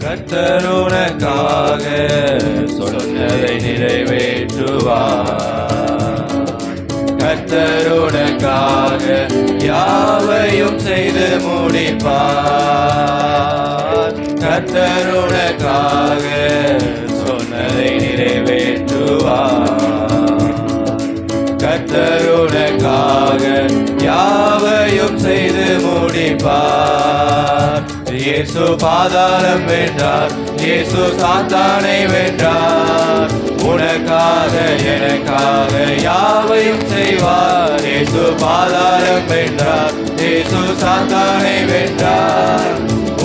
கத்தருனக்காக சொன்னதை நிறைவேற்றுவார். கத்தருனக்காக யாவையும் செய்து முடிப்பார். கத்தருனக்காக சொன்னதை நிறைவேற்றுவார். கத்தருனக்காக யாவையும் செய்து முடிப்பார். இயேசு பாதாளம் வென்றார். இயேசு சாத்தானை வென்றார். உனக்காக எனக்காக யாவையும் செய்வார். இயேசு பாதாளம் வென்றார். இயேசு சாத்தானை வென்றார்.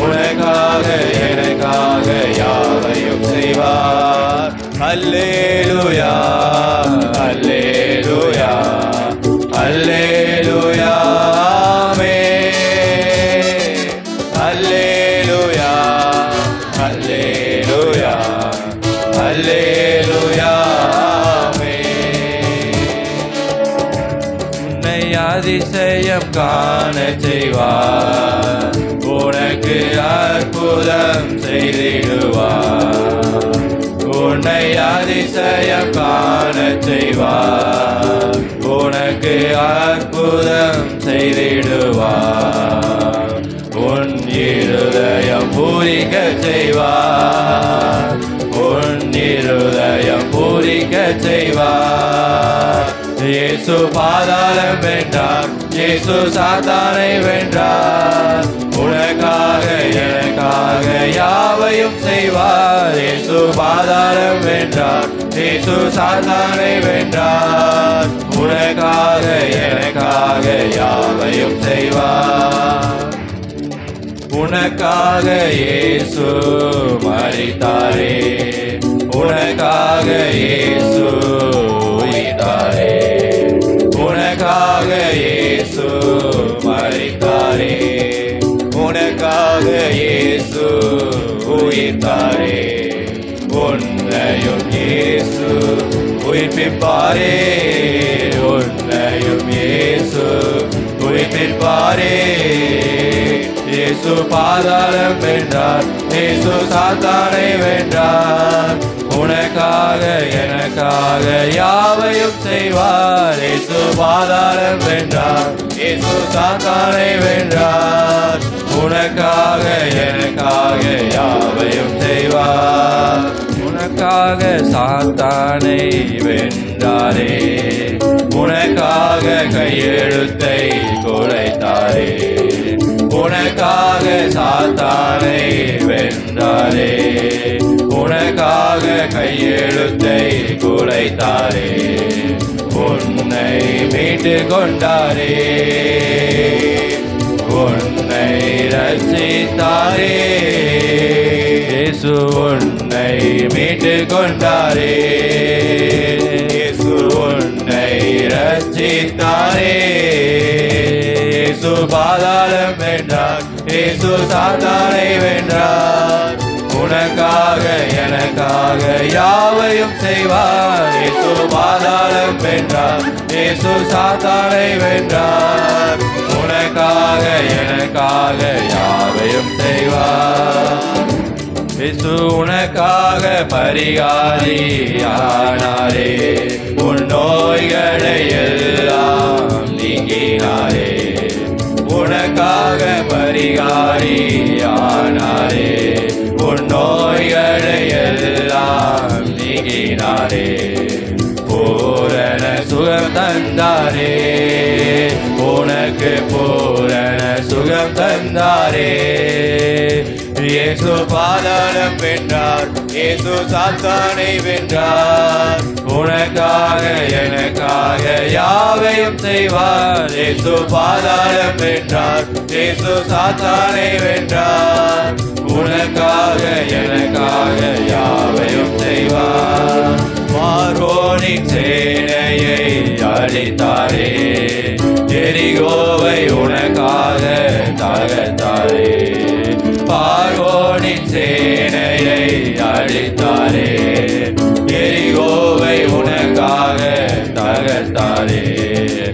உனக்காக எனக்காக யாவையும் செய்வார். அல்லேலுயா காண செய்வார். உனக்கு அற்புதம் செய்திடுவார். உன்னை அதிசயம் காண செய்வார். உனக்கு அற்புதம் செய்திடுவார். உன் இருதயம் பூரிக்க செய்வார். உன் இருதயம் பூரிக்க செய்வார். இயேசு பாதாளம் வென்றார் இயேசு சாத்தானை வென்றார் உனக்காக எனக்காக யாவையும் செய்வார். இயேசு பாதாளம் வென்றார் இயேசு சாத்தானை வென்றார் உனக்காக எனக்காக யாவையும் செய்வார். உனக்காக இயேசு மறித்தாரே உனக்காக இயேசு உயிர்த்தாரே. உன்னையும் இயேசு உயிர்ப்பிப்பாரே. உன்னையும் இயேசு உயிர்ப்பிப்பாரே. இயேசு பாதாளம் வென்றார் இயேசு சாத்தானை வென்றார். உனக்காக எனக்காக யாவையும் செய்வார். இயேசு பாதாளம் வென்றார் இயேசு சாத்தானை வென்றார். உனக்காக எனக்காக யாவையும் செய்வார். உனக்காக சாத்தானை வென்றாரே. உனக்காக கையெழுத்தை குறைத்தாரே உனக்காக சாத்தானை வென்றாரே. உனக்காக கையெழுத்தை குறைத்தாரே உன்னை மீட்டு கொண்டாரே. உன்னை ரசித்தாரே இயேசு உன்னை மீட்டு கொண்டாரே இயேசு உன்னை ரசித்தாரே இயேசு பாதாளம் வென்றார். இயேசு சாத்தானை வென்றார். உனக்காக எனக்காக யாவையும் செய்வார். இயேசு பாதாளம் வென்றார். இயேசு சாத்தானை வென்றார். உனக்காக எனக்காக இயேசு உனக்காக பரிகாரி ஆனாரே உன் நோய்களை எல்லாம் நீங்கினாரே உனக்காக பரிகாரி ஆனாரே உன் நோய்களை எல்லாம் நீங்கினாரே பூரண சுகம் தந்தாரே. உனக்கு பூரண சுகம் தந்தாரே. இயேசு பாதாளம் வென்றார். இயேசு சாத்தானை வென்றார். உனக்காக எனக்காக யாவையும் செய்வார். இயேசு பாதாளம் வென்றார். இயேசு சாத்தானை வென்றார். உனக்காக எனக்காக யாவையும் செய்வார். மார்போனின் சேனையை அழித்தாரே. எரிகோவை உனக்காக தகத்தாரே தகர்த்தாரே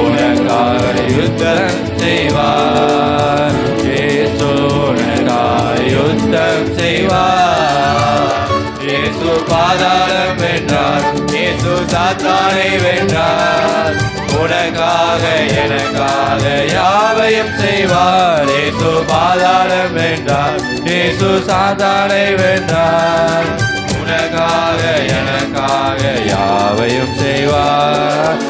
உனக்காக யுத்தம் செய்வார். இயேசு உனக்காக யுத்தம் செய்வார். இயேசு பாதாளம் வென்றார். இயேசு சாத்தானை வென்றார். உனக்காக எனக்காக யாவையும் செய்வார். இயேசு பாதாளம் வென்றார். இயேசு சாத்தானை வென்றார். எனக்காக எனக்காக யாவையும் செய்வார்.